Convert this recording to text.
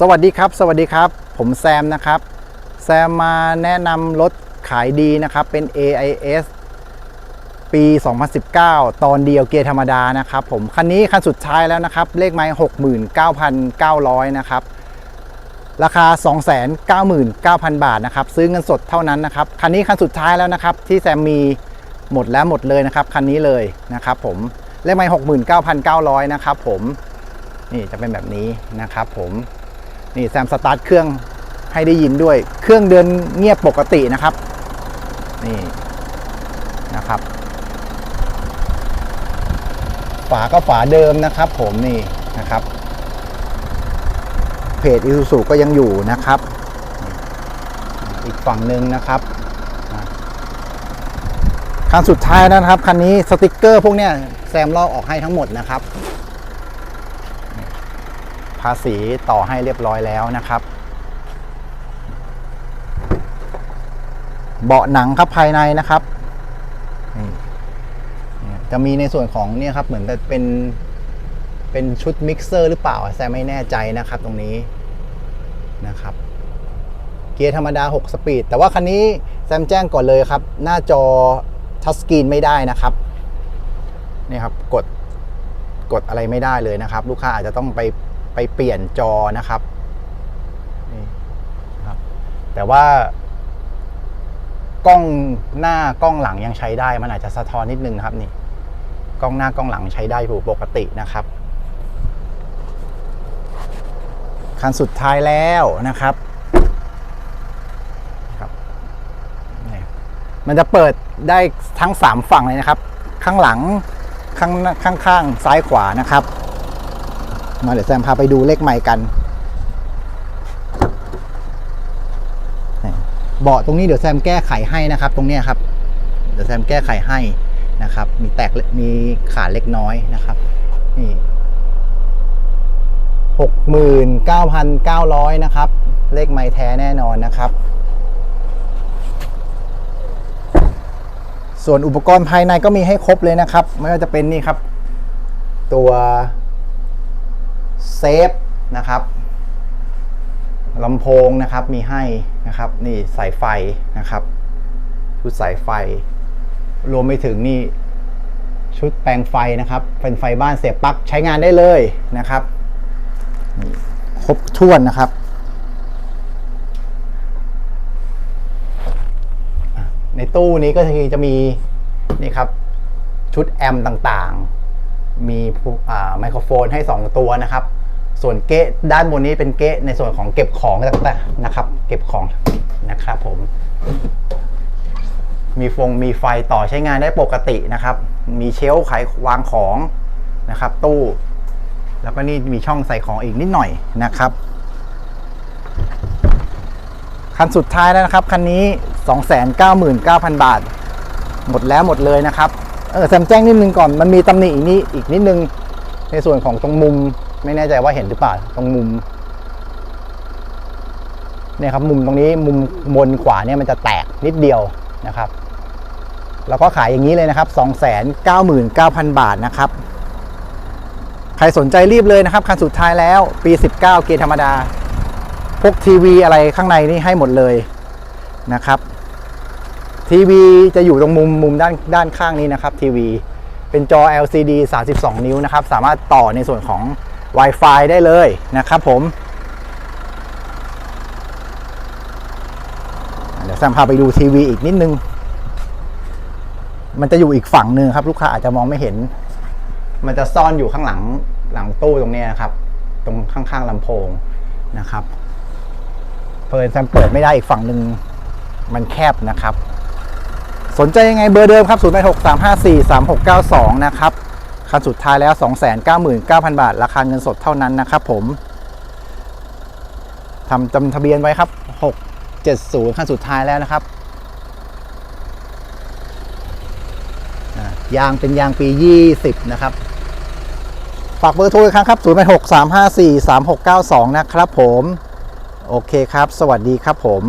สวัสดีครับ สวัสดีครับ ผมแซมนะครับ แซมมาแนะนำรถขายดีนะครับ เป็น AIS ปี 2019 ตอนเดียวเกียร์ธรรมดานะครับ ผม คันนี้คันสุดท้ายแล้วนะครับ เลขไม้69,900 นะครับ ราคา 299,000 บาทนะครับ ซื้อเงินสดเท่านั้นนะครับ คันนี้คันสุดท้ายแล้วนะครับ ที่แซมมีหมดแล้วหมดเลยนะครับ คันนี้เลยนะครับผม เลขไม้69,900 นะครับผม นี่จะเป็นแบบนี้นะครับผม นี่แซมสตาร์ทเครื่องให้ได้ยินด้วย เครื่องเดินเงียบปกตินะครับ นี่นะครับ ฝาก็ฝาเดิมนะครับ ผมนี่นะครับ เพจอิซูซูก็ยังอยู่นะครับ อีกฝั่งหนึ่งนะครับคันสุดท้ายนะครับคันนี้สติกเกอร์พวกเนี้ยแซมลอกออกให้ทั้งหมดนะครับาษีต่อให้เรียบร้อยแล้วนะครับ เบาะหนังครับภายในนะครับจะมีในส่วนของเนี่ยครับเหมือนจะเป็นเป็นชุดมิกเซอร์หรือเปล่าแซมไม่แน่ใจนะครับตรงนี้นะครับเกียร์ธรรมดา 6 สปีด แต่ว่าคันนี้แซมแจ้งก่อนเลยครับ หน้าจอทัชสกรีนไม่ได้นะครับนี่ครับกดกดอะไรไม่ได้เลยนะครับ ลูกค้าอาจจะต้องไป ไปเปลี่ยนจอนะครับนี่ครับ แต่ว่ากล้องหน้ากล้องหลังยังใช้ได้ มันอาจจะสะท้อนนิดนึงนะครับนี่กล้องหน้ากล้องหลังใช้ได้อยู่ปกตินะครับคันสุดท้ายแล้วนะครับครับนี่มันจะเปิดได้ทั้ง 3 ฝั่งเลยนะครับ ข้างหลังข้างหน้าข้าง ซ้ายขวานะครับ มาเดี๋ยวแซมพาไปดูเลขใหม่กันเบาะตรงนี้เดี๋ยวแซมแก้ไขให้นะครับ ตรงนี้ครับ เดี๋ยวแซมแก้ไขให้นะครับ มีแตกเล็กมีขาดเล็กน้อยนะครับนี่หกหมื่นเก้าพันเก้าร้อยนะครับ เลขไม่แท้แน่นอนนะครับ ส่วนอุปกรณ์ภายในก็มีให้ครบเลยนะครับ ไม่ว่าจะเป็นนี่ครับ ตัว เซฟนะครับลำโพงนะครับมีให้นะครับนี่สายไฟนะครับ ชุดสายไฟ รวมไปถึงนี่ชุดแปลงไฟนะครับ เป็นไฟบ้านเสียบปลั๊กใช้งานได้เลยนะครับนี่ครบถ้วนนะครับ ในตู้นี้ก็คือจะมีนี่ครับชุดแอมป์ต่างๆ มีไมโครโฟนให้ 2 ตัวนะครับ ส่วนเกะด้านบนนี้เป็นเกะในส่วนของเก็บของต่างๆนะครับ เก็บของนะครับผม มีฟงมีไฟต่อใช้งานได้ปกตินะครับ มีเชลฟ์ขายวางของนะครับ ตู้ แล้วก็นี่มีช่องใส่ของอีกนิดหน่อยนะครับคันสุดท้ายแล้วนะครับ คันนี้ 299,000 บาท หมดแล้วหมดเลยนะครับ เออแซมแจ้งนิดนึงก่อนมันมีตำหนิอีกนี้อีกนิดนึง ในส่วนของตรงมุม ไม่แน่ใจว่าเห็นหรือเปล่าตรงมุมเนี่ยครับมุมตรงนี้มุมบนขวาเนี่ยมันจะแตกนิดเดียวนะครับ แล้วก็ขายอย่างนี้เลยนะครับ 299,000 บาทนะครับ ใครสนใจรีบเลยนะครับ คันสุดท้ายแล้วปี 19 เกียร์ธรรมดาพวกทีวีอะไรข้างในนี่ให้หมดเลยนะครับ ทีวีจะอยู่ตรงมุมมุมด้านด้านข้างนี้นะครับทีวีเป็นจอ LCD 32 นิ้วนะครับ สามารถต่อในส่วนของ Wi-Fi ได้เลยนะครับผมเดี๋ยวแซมพาไปดูทีวีอีกนิดนึง มันจะอยู่อีกฝั่งหนึ่งครับ ลูกค้าอาจจะมองไม่เห็น มันจะซ่อนอยู่ข้างหลังหลังตู้ตรงนี้นะครับ ตรงข้างๆลำโพงนะครับเปิดแซมเปิดไม่ได้อีกฝั่งหนึ่งมันแคบนะครับ สนใจยังไงเบอร์เดิมครับ 0 8 6 3 5 4 3 6 9 2 นะครับ คันสุดท้ายแล้ว 299,000 บาท ราคาเงินสดเท่านั้นนะครับผมทำจำทะเบียนไว้ครับ 670 คันสุดท้ายแล้วนะครับยางเป็นยางปี 20 นะครับ ฝากเบอร์โทรอีกครั้งครับ 0 8 6 3 5 4 3 6 9 2 นะครับผม โอเคครับ สวัสดีครับผม